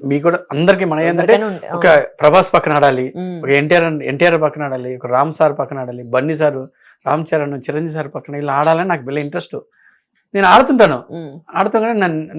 మీకు కూడా అందరికి మన ఏంటంటే. ఒక ప్రభాస్ పక్కన ఆడాలి ఒక ఎన్టీఆర్ ఎన్టీఆర్ పక్కన ఆడాలి ఒక రామ్ సార్ పక్కన ఆడాలి బన్నీ సార్ రామ్ చరణ్ చిరంజీవి సార్ పక్కన ఇలా ఆడాలని నాకు బిల్ల ఇంట్రెస్ట్ నేను ఆడుతుంటాను. ఆడుతుంటే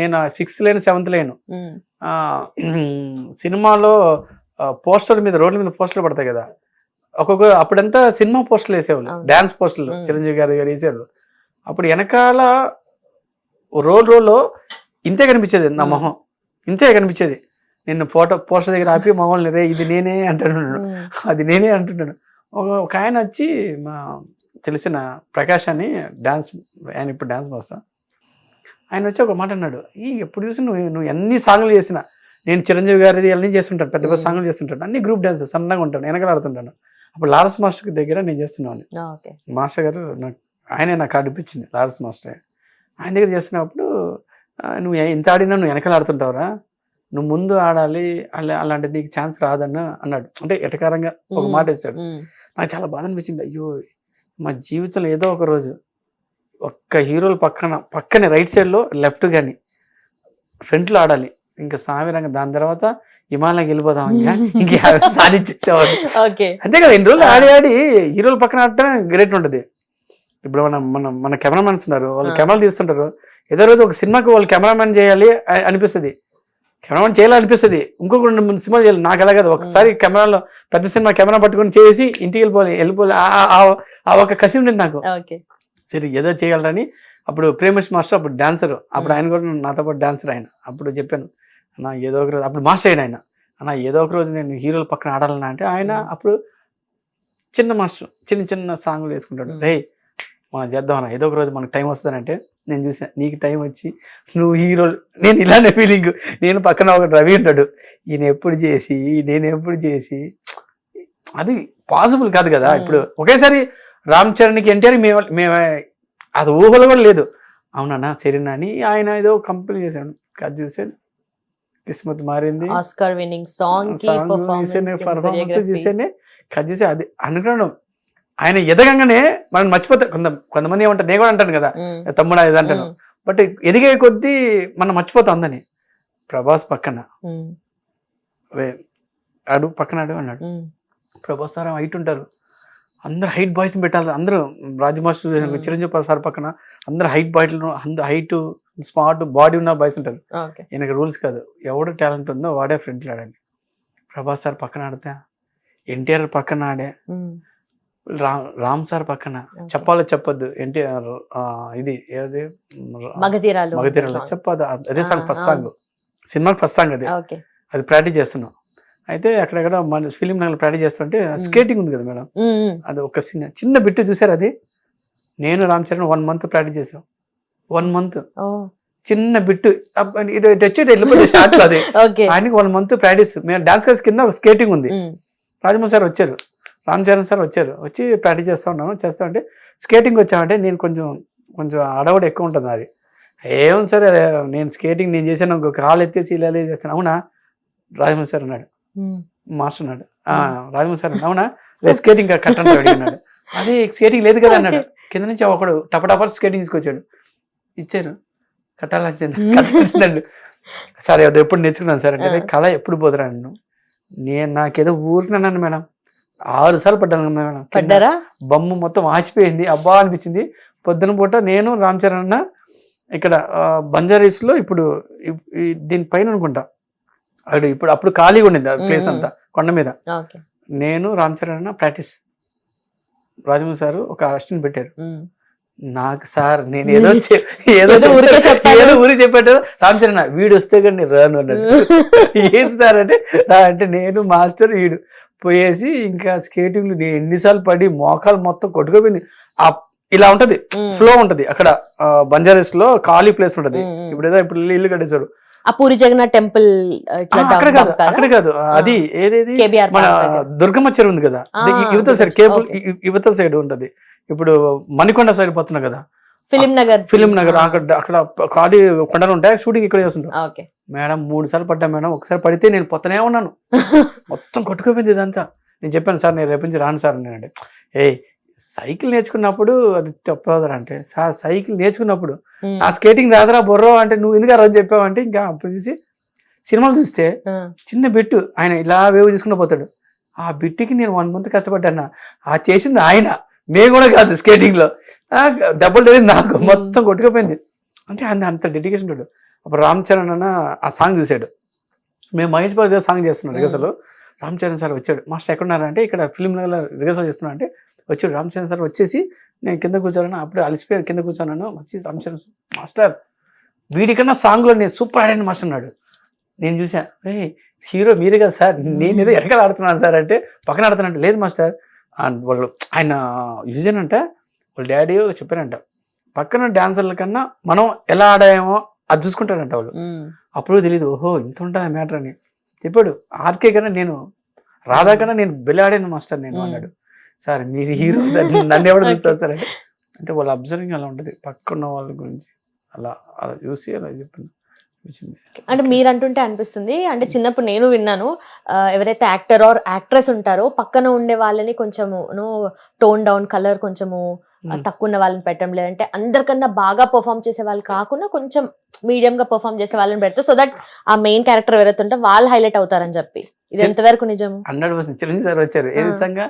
నేను సిక్స్త్ లేను సెవెంత్ లేను సినిమాలో పోస్టర్ మీద రోడ్ల మీద పోస్టర్లు పడతాయి కదా. ఒక్కొక్క అప్పుడంతా సినిమా పోస్టర్లు వేసేవాళ్ళు. డాన్స్ పోస్టర్లు. చిరంజీవి గారు గారు వేసేవాళ్ళు. అప్పుడు వెనకాల రోల్ రోల్లో ఇంతే కనిపించేది నా. మొహం. ఇంతే కనిపించేది. నేను ఫోటో పోస్టర్ దగ్గర ఆపి మామూలు రే ఇది నేనే అంటున్నాను ఉమ్, అది నేనే అంటున్నాను ఒక ఒక ఆయన వచ్చి మా తెలిసిన ప్రకాష్ అని డాన్స్ ఆయన ఇప్పుడు డాన్స్ మాస్టర్. ఆయన వచ్చి ఒక మాట అన్నాడు. ఈ ఎప్పుడు చూసి నువ్వు నువ్వు ఎన్ని సాంగ్లు చేసినా నేను చిరంజీవి గారిది అన్ని చేస్తుంటాను పెద్ద పెద్ద. సాంగ్లు చేస్తుంటాను అన్ని గ్రూప్ డాన్స్ సన్నగా ఉంటాను వెనకాల ఆడుతుంటాను. అప్పుడు లారస్ మాస్టర్ దగ్గర నేను చేస్తున్నాను. మాస్టర్ గారు నాకు ఆయనే నాకు కార్డు ఇప్పించింది లారస్ మాస్టర్. ఆయన దగ్గర చేస్తున్నప్పుడు "ఆ, నువ్వు ఎంత ఆడినా నువ్వు వెనకాల ఆడుతుంటావురా. నువ్వు ముందు ఆడాలి అలా అలాంటి నీకు ఛాన్స్ రాదన్న అన్నాడు. అంటే ఎటకారంగా ఒక మాట వేసాడు నాకు చాలా బాధ అనిపించింది. అయ్యో మా జీవితంలో ఏదో ఒక రోజు ఒక్క హీరోల పక్కన పక్కనే రైట్ సైడ్లో లెఫ్ట్ కానీ ఫ్రంట్లో ఆడాలి. ఇంకా సామిరంగా దాని తర్వాత హిమాలయకి వెళ్ళిపోదాం ఇంకా. ఇంకా సాధించేసేవాడు. అంతే కదా ఎన్ని రోజులు ఆడి ఆడి హీరోల పక్కన ఆడటం గ్రేట్ ఉంటుంది. ఇప్పుడు మన మన మన కెమెరామెన్స్ ఉన్నారు. వాళ్ళు. కెమెరాలు తీస్తుంటారు. ఏదో రోజు ఒక సినిమాకి వాళ్ళు కెమెరామెన్ చేయాలి అనిపిస్తుంది. కెమెరామెన్ చేయాలనిపిస్తుంది. ఇంకొక రెండు మూడు సినిమాలు చేయాలి. నాకు అలా కదా. ఒకసారి కెమెరాలో పెద్ద సినిమా కెమెరా పట్టుకొని చేసి ఇంటికి వెళ్ళిపోవాలి వెళ్ళిపోవాలి. ఆ- ఒక కసి ఉండేది నాకు. ఓకే. సరే ఏదో చేయాలని. అప్పుడు ప్రేమేష్ మాస్టర్ అప్పుడు డాన్సర్. అప్పుడు. ఆయన కూడా నాతో పాటు డాన్సర్ ఆయన. అప్పుడు చెప్పాను అన్న ఏదో ఒక రోజు అప్పుడు మాస్టర్ అయిన ఆయన. అన్న ఏదో ఒక రోజు నేను హీరోల పక్కన ఆడాలన్నా అంటే ఆయన. అప్పుడు చిన్న మాస్టర్ చిన్న చిన్న సాంగ్లు వేసుకుంటాడు. రే మనం చేద్దాం అన్న. ఏదో ఒక రోజు మనకు టైం వస్తుందంటే నేను చూసా నీకు టైం వచ్చి నువ్వు హీరోలు నేను ఇలానే ఫీలింగ్ నేను పక్కన ఒక రవి ఉంటాడు. ఈయన ఎప్పుడు చేసి నేను ఎప్పుడు చేసి. అది పాసిబుల్ కాదు కదా. మ్మ్. ఇప్పుడు ఒకేసారి రామ్ చరణ్కి ఎన్టీఆర్ మేము మేము అది ఊహలో కూడా లేదు. అవునన్నా సరేనా అని ఆయన ఏదో కంపెనీ చేశాడు. అది చూసే కిస్మత్ మారింది. ఆస్కార్ విన్నింగ్ సాంగ్ పర్ఫార్మెన్స్ చూస్తేనే కట్ చేసి అది అనుకున్నాను ఆయన ఎదగంగానే మనం మర్చిపోతాం. కొంత కొంతమంది ఏమంటారు నేను కూడా అంటాను కదా తమ్ముడా ఇది అంటాను. బట్ ఎదిగే కొద్దీ మనం మర్చిపోతాం అందని ప్రభాస్ పక్కన. అడు పక్కన అడు అన్నాడు. ప్రభాస్ సార్ హైట్ ఉంటారు. అందరు హైట్ బాయ్స్ పెట్టాలి. అందరూ Raju master Hmm. Chiranjeevi sir పక్కన అందరు హైట్ బాయ్స్ అందరు హైట్ స్మార్ట్ బాడీ ఉన్న బాయ్స్ ఉంటారు. ఈయనకి రూల్స్ కాదు. ఎవడు టాలెంట్ ఉందో వాడే ఫ్రంట్లో ఆడాలి ప్రభాస్ సార్ పక్కన ఆడితే ఎన్టీఆర్ పక్కన ఆడే. రామ్ రామ్ సార్ పక్కన. చెప్పాలో చెప్పొద్దు. ఎన్టీఆర్ ఇది ఏది? మగధీరాలు. చెప్పదు అదే సాంగ్ ఫస్ట్ సాంగ్ సినిమాకి ఫస్ట్ సాంగ్ అది. అది ప్రాక్టీస్ చేస్తున్నాం. అయితే అక్కడక్కడ మన ఫిలిం నగర్ ప్రాక్టీస్ చేస్తుంటే స్కేటింగ్ ఉంది కదా మేడం. అది ఒక చిన్న చిన్న బిట్టు చూసారు అది? నేను Ram Charan one month practice చేసాం వన్ మంత్ చిన్న బిట్టు ఇటు వచ్చి వెళ్ళిపోతే అది. ఆయనకి వన్ మంత్ ప్రాక్టీస్. మేము డాన్స్ క్లాస్ కింద స్కేటింగ్ ఉంది. రాజమౌళి సార్ వచ్చారు. రామ్ చరణ్ సార్ వచ్చారు. వచ్చి ప్రాక్టీస్ చేస్తా ఉన్నాము. చేస్తా ఉంటే స్కేటింగ్ వచ్చామంటే నేను కొంచెం కొంచెం అడవడ ఎక్కువ ఉంటుంది అది ఏం సార్ నేను స్కేటింగ్ నేను చేశాను ఒక కాలు ఎత్తేసి ఇలా చేస్తాను. అవునా? రాజమౌళి సార్ అన్నాడు. మాస్టర్ అన్నాడు. "ఆ, రాజమౌళి సార్ అన్నాడు, అవునా? లేదు స్కేటింగ్ కట్టండి అడిగినాడు అదే స్కేటింగ్ లేదు కదా అన్నాడు. కింద నుంచి ఒకడు టపటపా స్కేటింగ్ తీసుకొచ్చాడు. ఇచ్చారు. కట్టాలండి సరే అది ఎప్పుడు నేర్చుకున్నాను సార్ అంటే. కళ ఎప్పుడు నన్ను? నేను నాకేదో ఊరినాను మేడం. ఆరు సార్లు పడ్డాను మేడం. పడ్డారా? బొమ్మ మొత్తం ఆసిపోయింది. అబ్బా అనిపించింది. పొద్దున పూట నేను రామ్ చరణ్ అన్న ఇక్కడ బంజారీస్లో ఇప్పుడు దీనిపైన అనుకుంటా. అడు ఇప్పుడు అప్పుడు ఖాళీగా ఉండింది ఆ ప్లేస్. అంతా కొండ మీద. నేను రామ్ చరణ్ అన్న ప్రాక్టీస్. రాజమౌళి సార్ ఒక అసిస్టెంట్ పెట్టారు. నాకు సార్ నేను ఏదో ఏదో ఏదో ఊరికే. ఏదో చెప్పాడు. రామ్ చరణ్ వీడు వస్తే కానీ రాను అన్నాడు. ఏంటి సార్ అంటే "ఆ, అంటే నేను మాస్టర్ వీడు. పోయేసి ఇంకా స్కేటింగ్లు నేను ఎన్నిసార్లు పడి మోకాలు మొత్తం కొట్టుకోపోయింది. ఆ ఇలా ఉంటది. ఫ్లో ఉంటది. అక్కడ బంజారీస్లో ఖాళీ ప్లేస్ ఉంటది. ఇప్పుడు ఏదో ఇప్పుడు ఇల్లు కట్టేశాడు ఆ పూరి జగన్నాథ్ టెంపుల్ అక్కడ కాదు? అక్కడ కాదు. అది ఏదేది? మన. దుర్గమ్మ చెరువు ఉంది కదా. ఇవతల సైడ్ కేబుల్ ఇవతల సైడ్ ఉంటది. ఇప్పుడు మణికొండ సైడ్ పోతున్నా కదా. ఫిలిం నగర్ ఫిలిం నగర్ అక్కడ అక్కడ ఖాళీ కొండలు ఉంటాయి షూటింగ్ ఇక్కడ చేస్తుంటాం. ఓకే. మేడం మూడు సార్లు పడ్డా మేడం ఒకసారి పడితే నేను పొత్తనే ఉన్నాను. మొత్తం కొట్టుకోపోయింది ఇదంతా. నేను చెప్పాను సార్ నేను రేపు నుంచి రాను సార్ అని అంటే ఏ సైకిల్ నేర్చుకున్నప్పుడు అది తప్పదురా అంటే సార్ సైకిల్ నేర్చుకున్నప్పుడు ఆ స్కేటింగ్ రాదురా బొర్రో అంటే నువ్వు ఎందుకు రోజు చెప్పావు? అంటే ఇంకా అప్పుడు చూసి సినిమాలు చూస్తే చిన్న బిట్టు ఆయన ఇలా వేవ్ తీసుకుంటూ పోతాడు. ఆ బిట్టుకి నేను వన్ మంత్ కష్టపడ్డాను? ఆ చేసింది ఆయన. మేము కూడా కాదు స్కేటింగ్లో దెబ్బలు తెలియదు నాకు. మొత్తం కొట్టుకుపోయింది. అంటే ఆయన అంత డెడికేషన్ ఉంటాడు అప్పుడు రామ్ చరణ్ అన్న ఆ సాంగ్ చూశాడు. మేము మహేష్ బాబు సాంగ్ చేస్తున్నాం. రిహర్సల్ రామ్ చరణ్ సార్ వచ్చాడు. మాస్టర్ ఎక్కడున్నారంటే ఇక్కడ ఫిల్మ్ నగర్లో రిహర్సల్ చేస్తున్నా అంటే వచ్చాడు. రామ్ చరణ్ సార్ వచ్చేసి నేను కింద కూర్చోను అప్పుడు అలసిపోయి కింద కూర్చోన్నాను వచ్చి రామ్ చరణ్ మాస్టర్ వీడికన్నా సాంగ్లో నేను సూపర్ ఆడాను మాస్టర్ అన్నాడు. నేను చూసా ఏ హీరో మీరే కదా సార్. నేను ఏదో ఎరకలు ఆడుతున్నాను సార్ అంటే పక్కన ఆడుతున్నాను లేదు మాస్టర్. వాళ్ళు ఆయన యూజన్ అంట వాళ్ళ డాడీ చెప్పారంట పక్కన డాన్సర్ల కన్నా మనం ఎలా ఆడామో అది చూసుకుంటారంట వాళ్ళు. అప్పుడు తెలియదు ఓహో ఇంత ఉంటుంది మ్యాటర్ అని. చెప్పాడు ఆర్కే కన్నా నేను రాధా కన్నా నేను బెల్లాడాను మాస్టర్ నేను. అన్నాడు. సార్ మీరు హీరో నన్ను ఎవరు చూస్తారు సార్ అంటే వాళ్ళ అబ్జర్వింగ్ అలా ఉంటుంది పక్కన వాళ్ళ గురించి. అలా అలా చూసి అలా చెప్పింది. అంటే మీరు అంటుంటే అనిపిస్తుంది. అంటే చిన్నప్పుడు నేను విన్నాను ఎవరైతే యాక్టర్ ఆర్ యాక్ట్రెస్ ఉంటారో పక్కన ఉండే వాళ్ళని కొంచెము టోన్ డౌన్ కలర్ కొంచెము మ్మ్. తక్కువ ఉన్న వాళ్ళని పెట్టడం లేదంటే అందరికన్నా బాగా పర్ఫామ్ చేసే వాళ్ళు కాకుండా కొంచెం మీడియం గా పర్ఫామ్ చేసే వాళ్ళని పెడతారు. సో దట్ ఆ మెయిన్ క్యారెక్టర్ ఎవరైతే ఉంటే వాళ్ళు హైలైట్ అవుతారని చెప్పి. ఇది ఎంతవరకు నిజం హండ్రెడ్ పర్సెంట్ చిరంజీవి సార్ వచ్చారు. ఏ. విధంగా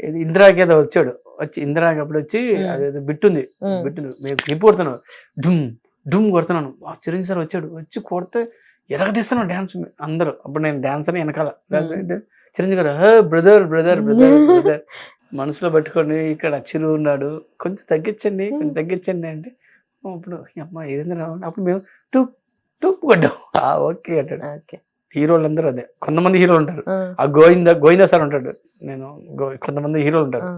ఇది ఇందిరాకి ఏదో వచ్చాడు. వచ్చి ఇందిరాకి అప్పుడు వచ్చి మ్మ్. అదేదో బిట్టుంది. మ్మ్. బిట్టుంది. మేము క్లిప్ కొడుతున్నాను డుమ్. డుమ్ కొడుతున్నాను. ఆ చిరంజీవి సార్ వచ్చాడు. వచ్చి కొడితే ఎరగదీస్తున్నాను డ్యాన్స్ అందరూ. అప్పుడు నేను డాన్స్ అని వెనకాల చిరంజీవి గారు hey brother brother brother brother. మనసులో పట్టుకొని ఇక్కడ చిరు ఉన్నాడు. కొంచెం తగ్గించండి కొంచెం తగ్గించండి అంటే అప్పుడు "ఈ అమ్మ ఏదైనా రావాలి అప్పుడు మేము టూప్ టూప్ కొట్టాం. "ఆ, ఓకే అంటాడు. ఓకే. హీరోలు అందరూ అదే. కొంతమంది హీరోలు ఉంటారు. ఆ. గోవింద గోవింద సార్ ఉంటాడు. నేను కొంతమంది హీరోలు ఉంటారు.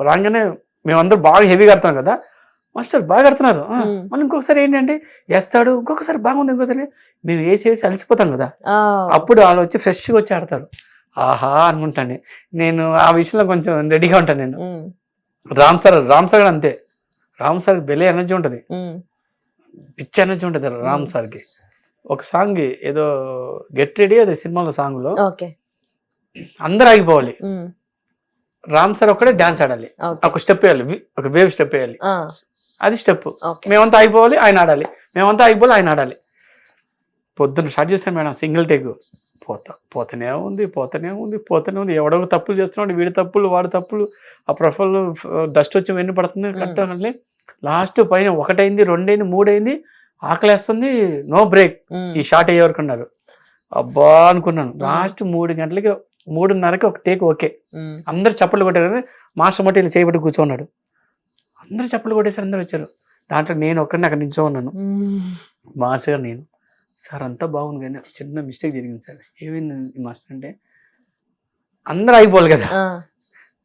రాగానే మేమందరూ బాగా హెవీగా ఆడతాం కదా. మాస్టర్ బాగా ఆడుతున్నారు. మళ్ళీ ఇంకొకసారి ఏంటంటే వేస్తాడు ఇంకొకసారి బాగుంది ఇంకొకసారి మేము వేసి వేసి అలసిపోతాం కదా. అప్పుడు వాళ్ళు వచ్చి ఫ్రెష్గా వచ్చి ఆడతారు. ఆహా అనుకుంటాను నేను ఆ విషయంలో కొంచెం రెడీగా ఉంటాను నేను. రామ్ సార్ రామ్ సార్ కూడా అంతే. రామ్ సార్ బెలే ఎనర్జీ ఉంటుంది. పిచ్ ఎనర్జీ ఉంటుంది రామ్. సార్కి. ఒక సాంగ్ ఏదో గెట్ రెడీ అదే సినిమాలో సాంగ్లో. అందరు ఆగిపోవాలి. రామ్ సార్ ఒక్కడే డాన్స్ ఆడాలి. ఒక స్టెప్ వేయాలి. ఒక వేవ్ స్టెప్ వేయాలి. అది స్టెప్ మేమంతా ఆగిపోవాలి ఆయన ఆడాలి. మేమంతా ఆగిపోవాలి ఆయన ఆడాలి. పొద్దున్న స్టార్ట్ చేస్తాను మేడం సింగిల్ టేక్ పోతా పోతూనే ఉంది పోతూనే ఉంది పోతూనే ఉంది. ఎవడో తప్పులు చేస్తున్నాడు వీడి తప్పులు వాడి తప్పులు. ఆ ప్రొఫైల్ డస్ట్ వచ్చి వెన్ను పడుతుంది కరెక్ట్ లాస్ట్ పైన ఒకటైంది రెండైంది మూడైంది ఆకలేస్తుంది నో బ్రేక్ ఈ షాట్ అయ్యే వరకు ఉన్నారు. అబ్బా అనుకున్నాను. లాస్ట్ మూడు గంటలకి మూడున్నరకి ఒక టేక్ ఓకే అందరు చప్పట్లు కొట్టారు కానీ మాస్టర్ మట్టి ఇలా చేయబట్టి కూర్చోన్నాడు. అందరు చప్పట్లు కొట్టేసారు అందరు వచ్చారు. దాంట్లో నేను ఒక్కడిని అక్కడ నించో ఉన్నాను మాస్టర్ గారు నేను. సార్ అంతా బాగుంది కానీ చిన్న మిస్టేక్ జరిగింది సార్. ఏమైంది మాస్టర్ అంటే అందరు ఆగిపోవాలి కదా.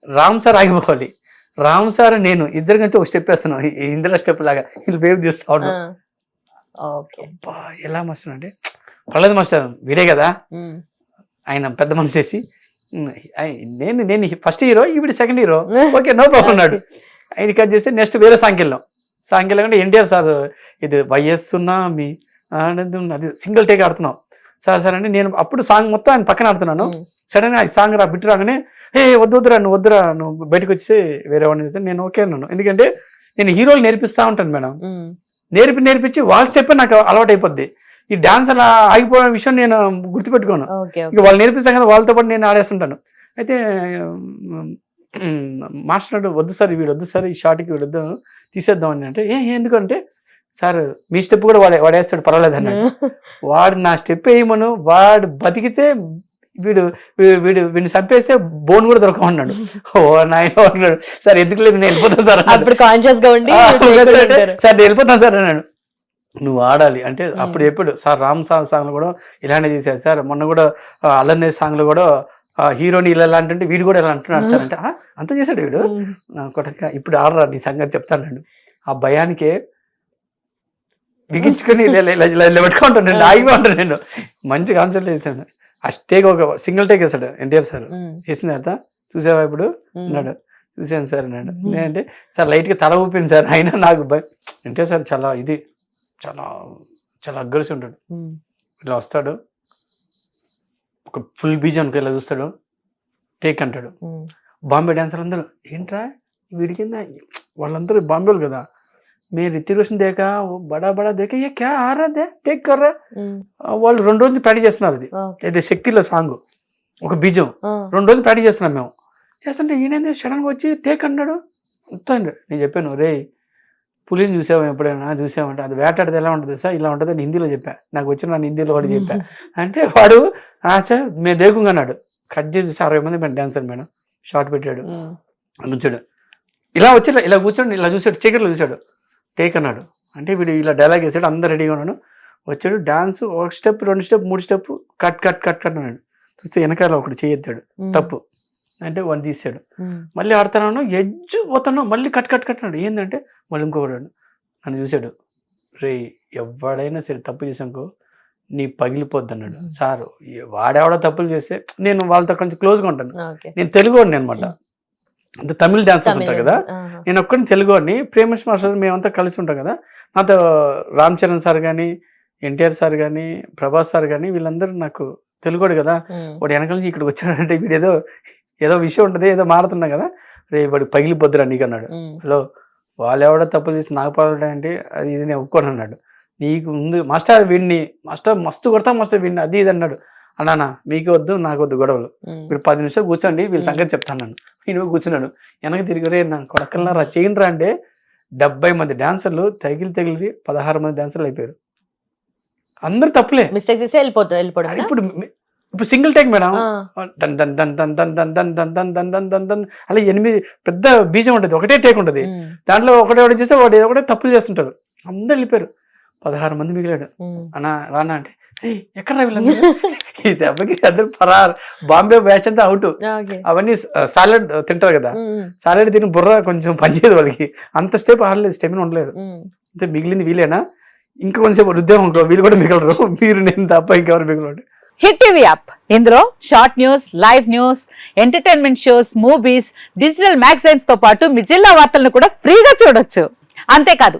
రామ్ సార్ ఆగిపోవాలి. రామ్ సార్ నేను ఇద్దరు కలిసి ఒక స్టెప్ వేస్తున్నాం. ఈ ఇందులో స్టెప్ లాగా వీళ్ళు వేవ్ ఓకే. అబ్బా ఎలా మాస్టర్ అంటే పర్లేదు మాస్టర్ వీడే కదా. ఆయన పెద్ద మనసు చేసి "ఉమ్, ఐ- నేను నేను ఫస్ట్ హీరో ఈవిడ second hero. Okay no problem అన్నాడు. ఆయన కట్ చేసి నెక్స్ట్ వేరే సాంకెళ్ళాం. సాంకెళ్ళం అంటే ఎన్టీఆర్ సార్ ఇది వైఎస్ సునామీ ఆనందం అది సింగిల్ టేక్ ఆడుతున్నాం. సార్ సార్ అంటే నేను అప్పుడు సాంగ్ మొత్తం ఆయన పక్కన ఆడుతున్నాను. సడన్గా ఈ సాంగ్ రా బిట్టు రాగానే ఏ వద్దు వద్దురా నువ్వు వద్దురా నువ్వు బయటకు వచ్చి వేరే వాడిని నేను ఓకే అన్నాను. ఎందుకంటే నేను హీరోలు నేర్పిస్తా ఉంటాను మేడం. నేర్పి నేర్పించి వాళ్ళ స్టెప్ నాకు అలవాటు అయిపోద్ది. ఈ డాన్స్ అలా ఆగిపోయిన విషయం నేను గుర్తుపెట్టుకోను. ఇక వాళ్ళు నేర్పిస్తాం కదా వాళ్ళతో పాటు నేను ఆడేస్తుంటాను. అయితే మాస్టర్ వద్దు సార్ వీడు వద్దు సార్ ఈ షార్ట్కి వీడు వద్దు తీసేద్దాం అని అంటే ఏ ఎందుకంటే సార్ మీ స్టెప్ కూడా వాడే వాడేస్తాడు పర్వాలేదు అన్నాడు. వాడు నా స్టెప్ వేయమను వాడు బతికితే వీడు వీడు వీడిని చంపేస్తే బోన్ కూడా దొరకమన్నాడు ఓ నాయన అన్నాడు. సార్ ఎందుకు లేదు నేను వెళ్ళిపోతాను సార్. అప్పుడు కాన్షియస్గా ఉండి. సార్ నేను వెళ్ళిపోతాను సార్ అన్నాడు. నువ్వు ఆడాలి. అంటే అప్పుడు ఎప్పుడు సార్ రామ్ సాంగ్ సాంగ్లు కూడా ఇలానే చేశారు సార్. మొన్న కూడా అల్లనే సాంగ్లు కూడా ఆ, హీరోని ఇలా ఇలా అంటుంటే వీడు కూడా ఇలా అంటున్నాడు సార్ అంటే "ఆ, అంత చేశాడు వీడు? కొడక ఇప్పుడు ఆడరా నీ సంగతి చెప్తాను ఆ భయానికే బిగించుకొని పెట్టుకుంటాను నేను ఆగిపోంటాను నేను. మంచి కాన్సెప్ట్ చేస్తాను ఆ టేక్ ఒక సింగిల్ టేక్ వేసాడు ఎన్టీఆర్ సార్. చేసిన తర్వాత చూసావా ఇప్పుడు. అన్నాడు. చూశాను సార్ అన్నాడు. నేనంటే సార్ లైట్గా తల ఊపింది సార్. అయినా నాకు భయం. అంటే సార్ చాలా ఇది చాలా చాలా అగ్గరిసి ఉంటాడు. ఇలా వస్తాడు. ఒక ఫుల్ బీజ్ అనుకో ఇలా చూస్తాడు. టేక్ అంటాడు. బాంబే డాన్సర్ అందరూ ఏంట్రా వీడి కింద వాళ్ళందరూ బాంబేలు కదా. మేము రితిక్ రోషన్ దేక బడా బడా దేక ఏ క్యా ఆ రా దే టేక్ కర్రా. వాళ్ళు రెండు రోజులు ప్రాక్టీస్ చేస్తున్నారు అది. ఇది శక్తిలో సాంగ్ ఒక బీజం. రెండు రోజులు ప్రాక్టీస్ చేస్తున్నాం మేము. చేస్తుంటే ఈయనేంది సడన్గా వచ్చి టేక్ అన్నాడు? వస్తాను నేను చెప్పాను రే పులిని చూసావు ఎప్పుడైనా? చూసామంటే అది వేటాడితే ఎలా ఉంటుంది సార్ ఇలా ఉంటుంది హిందీలో చెప్పా. నాకు వచ్చిన నన్ను హిందీలో కూడా చెప్పా. అంటే వాడు "ఆ సార్ మేము దేకుంగా అన్నాడు. కట్ చేసి అరవై మంది మేము డాన్సర్ మేడం. షార్ట్ పెట్టాడు. నుంచాడు. ఇలా వచ్చి ఇలా- కూర్చోండి ఇలా చూసాడు చీకట్లో చూశాడు. టేక్ అన్నాడు. అంటే వీడు ఇలా డైలాగ్ వేసాడు అందరు రెడీగా ఉన్నాడు. వచ్చాడు డాన్స్ ఒక స్టెప్ రెండు స్టెప్ మూడు step cut cut cut cut అన్నాడు. చూస్తే వెనకాల ఒకటి ఉమ్, తప్పు. అంటే వన్ తీసాడు మళ్ళీ ఆడుతున్నాను ఎజ్జు పోతాను మళ్ళీ కట్ కట్ కట్ అన్నాడు. ఏంటంటే మళ్ళీ ఇంకొకడు నన్ను చూశాడు. రే ఎవడైనా సరే తప్పు చేసానుకో నీ పగిలిపోద్ది అన్నాడు. సార్ వాడెవడో తప్పులు చేస్తే నేను వాళ్ళతో కొంచెం క్లోజ్గా ఉంటాను. నేను తెలుగు వాడిని అనమాట అంటే తమిళ డాన్సర్స్ ఉంటారు కదా. నేను ఒక్కడిని తెలుగు వాడిని ప్రేమేష్ మాస్టర్ మేమంతా కలిసి ఉంటాం కదా. నాతో రామ్ చరణ్ సార్ కానీ ఎన్టీఆర్ సార్ కానీ ప్రభాస్ సార్ కానీ వీళ్ళందరూ నాకు తెలుగువాడు కదా. వాడు వెనకాల నుంచి ఇక్కడికి వచ్చాడంటే వీడు ఏదో ఏదో విషయం ఉంటుంది ఏదో మాడుతున్నా కదా. రే వాడు పగిలిపోద్దురా నీకు అన్నాడు హలో వాళ్ళు ఎవడో తప్పులు చేసి నాకు పడతాయంటే అది ఇది నేను ఒప్పుకోను అన్నాడు నీకు ముందు మాస్టర్ వీడిని మాస్టర్ మస్తు కొడతా మాస్టర్ వీడిని అది ఇది అన్నాడు అన్నానా మీకు వద్దు నాకు వద్దు గొడవలు మీరు పది నిమిషాలు కూర్చోండి వీళ్ళ సంగతి చెప్తాను నన్ను నేను కూర్చున్నాడు వెనక తిరిగి రే నా కొడకల్లారా చేయండిరా అంటే డెబ్బై మంది డాన్సర్లు తగిలి తగిలి పదహారు మంది డాన్సర్లు అయిపోయారు అందరు తప్పులే మిస్టేక్ చేసి వెళ్ళిపోతుంది వెళ్ళిపోవడం ఇప్పుడు ఇప్పుడు సింగిల్ టేక్ మేడం దన్ దన్ దన్ దన్ దన్ దన్ దన్ దన్ దన్ దన్ దన్ దన్ దన్ అలా ఎనిమిది పెద్ద బీజం ఉంటుంది ఒకటే టేక్ ఉంటుంది దాంట్లో ఒకటే ఒకటి చేస్తే వాడు ఒకటే తప్పులు చేస్తుంటారు అందరు వెళ్ళిపోయారు పదహారు మంది మిగిలాడు. అన్న రానా అంటే "ఏయ్, ఎక్కడ వీళ్ళందరూ? ఈ దెబ్బకి అందరు పరారు. బాంబే బ్యాచ్ అంతా అవుట్. అవన్నీ సాలెడ్ తింటారు కదా. సాలెడ్ తిని బుర్ర కొంచెం పనిచేయదు వాళ్ళకి. అంత స్టెప్ ఆడలేదు స్టెమిన ఉండలేదు. అంటే మిగిలింది వీలేనా ఇంకా కొంచెం ఉద్యోగం ఇంకో వీళ్ళు కూడా మిగలరు. మీరు నేను తప్ప ఇంకెవరు మిగలరు. Hit TV app. ఇందులో short news live news entertainment shows movies digital మ్యాగజైన్స్తో పాటు మీ జిల్లా వార్తలను కూడా ఫ్రీగా చూడొచ్చు. అంతేకాదు